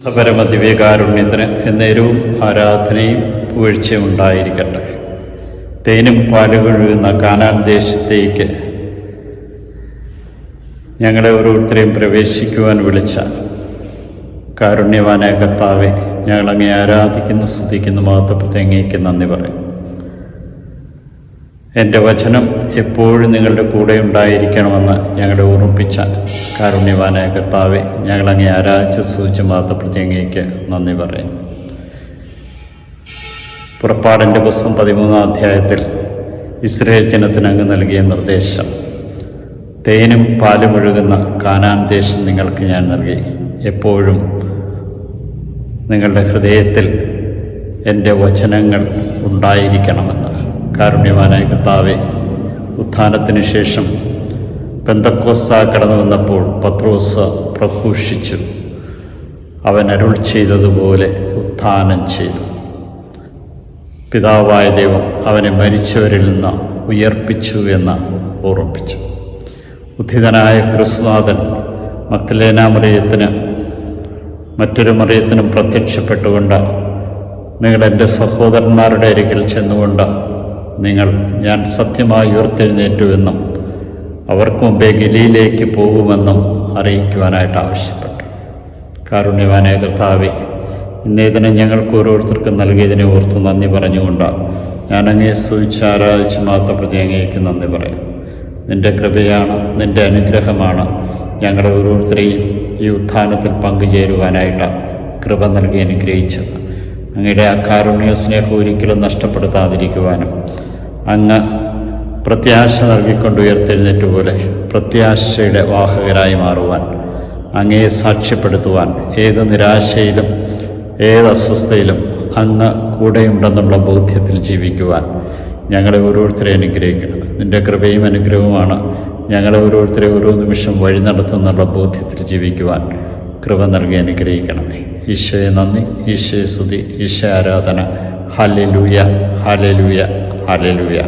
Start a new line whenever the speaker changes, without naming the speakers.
പരമദിവ്യകാരുണ്യത്തിന് എന്നേരവും ആരാധനയും വീഴ്ചയും ഉണ്ടായിരിക്കട്ടെ തേനും പാലുകൊഴുകുന്ന കാനാൻ ദേശത്തേക്ക് ഞങ്ങളെ ഓരോരുത്തരെയും പ്രവേശിക്കുവാൻ വിളിച്ച കാരുണ്യവാനായ കർത്താവെ ഞങ്ങളങ്ങേ ആരാധിക്കുന്നു സ്തുതിക്കുന്നു മാത്രപ്പെട്ട് അങ്ങേക്ക് നന്ദി പറയും. എന്റെ വചനം എപ്പോഴും നിങ്ങളുടെ കൂടെ ഉണ്ടായിരിക്കണമെന്ന് ഞങ്ങളുടെ ഓർമ്മിപ്പിച്ച കാരുണ്യവാനായ കർത്താവെ ഞങ്ങളങ്ങേ ആരാധിച്ച് സൂചിച്ച് മാത്രത്തെ നന്ദി പറയും പുറപ്പാടിന്റെ പുസ്തകം പതിമൂന്നാം അധ്യായത്തിൽ ഇസ്രയേൽ ജനത്തിന് അങ്ങ് നൽകിയ നിർദ്ദേശം തേനും പാലും ഒഴുകുന്ന കാനാൻ ദേശം നിങ്ങൾക്ക് ഞാൻ നൽകി. എപ്പോഴും നിങ്ങളുടെ ഹൃദയത്തിൽ എന്റെ വചനങ്ങൾ ഉണ്ടായിരിക്കണമെന്ന് കാരുണ്യവാനായ കർത്താവെ ഉത്ഥാനത്തിന് ശേഷം പെന്തക്കോസ കടന്നു വന്നപ്പോൾ പത്രോസ പ്രഘോഷിച്ചു. അവൻ അരുൾ ചെയ്തതുപോലെ ഉത്ഥാനം ചെയ്തു. പിതാവായ ദൈവം അവനെ മരിച്ചവരിൽ നിന്ന് ഉയർപ്പിച്ചു എന്ന് ഓർമ്മിപ്പിച്ചു. ഉദ്ധിതനായ ക്രിസ്തുനാഥൻ മക്തലേന മറിയത്തിന് മറ്റൊരു മറിയത്തിനും പ്രത്യക്ഷപ്പെട്ടുകൊണ്ട് നിങ്ങളെന്റെ സഹോദരന്മാരുടെ അരികിൽ ചെന്നുകൊണ്ട് നിങ്ങൾ ഞാൻ സത്യമായി ഉയർത്തെഴുന്നേറ്റുവെന്നും അവർക്ക് മുമ്പേ ഗലിയിലേക്ക് പോകുമെന്നും അറിയിക്കുവാനായിട്ട് ആവശ്യപ്പെട്ടു. കാരുണ്യവാനായ കർത്താവെ ഇന്നേ ദിനം ഞങ്ങൾക്ക് ഓരോരുത്തർക്കും നൽകിയതിനെ ഓർത്ത് നന്ദി പറഞ്ഞുകൊണ്ട് ഞാൻ അങ്ങേ സ്തുതിച്ച് ആരാധിച്ച് മാത്രപ്രതി അങ്ങേക്ക് നന്ദി പറയും നിന്റെ കൃപയാണ് നിന്റെ അനുഗ്രഹമാണ് ഞങ്ങളെ ഓരോരുത്തരെയും ഈ ഉത്ഥാനത്തിൽ പങ്കുചേരുവാനായിട്ട് കൃപ നൽകി അനുഗ്രഹിച്ചത്. അങ്ങയുടെ ആ കാരുണ്യ സ്നേഹം ഒരിക്കലും നഷ്ടപ്പെടുത്താതിരിക്കുവാനും അങ്ങ് പ്രത്യാശ നൽകിക്കൊണ്ട് ഉയർത്തെഴുന്നേറ്റ് പോലെ പ്രത്യാശയുടെ വാഹകരായി മാറുവാൻ അങ്ങയെ സാക്ഷ്യപ്പെടുത്തുവാൻ ഏത് നിരാശയിലും ഏത് അസ്വസ്ഥയിലും അങ്ങ് കൂടെയുണ്ടെന്നുള്ള ബോധ്യത്തിൽ ജീവിക്കുവാൻ ഞങ്ങളെ ഓരോരുത്തരെ അനുഗ്രഹിക്കണം. നിന്റെ കൃപയും അനുഗ്രഹവുമാണ് ഞങ്ങളെ ഓരോരുത്തരെ ഓരോ നിമിഷം വഴി നടത്തുന്നുള്ള ബോധ്യത്തിൽ ജീവിക്കുവാൻ കൃപ നൽകി അനുഗ്രഹിക്കണമേ. ഈശോയെ നന്ദി ഈശോയെ സ്തുതി ഈശോ ആരാധന. ഹലലൂയ ഹലലൂയ ഹാലലൂയ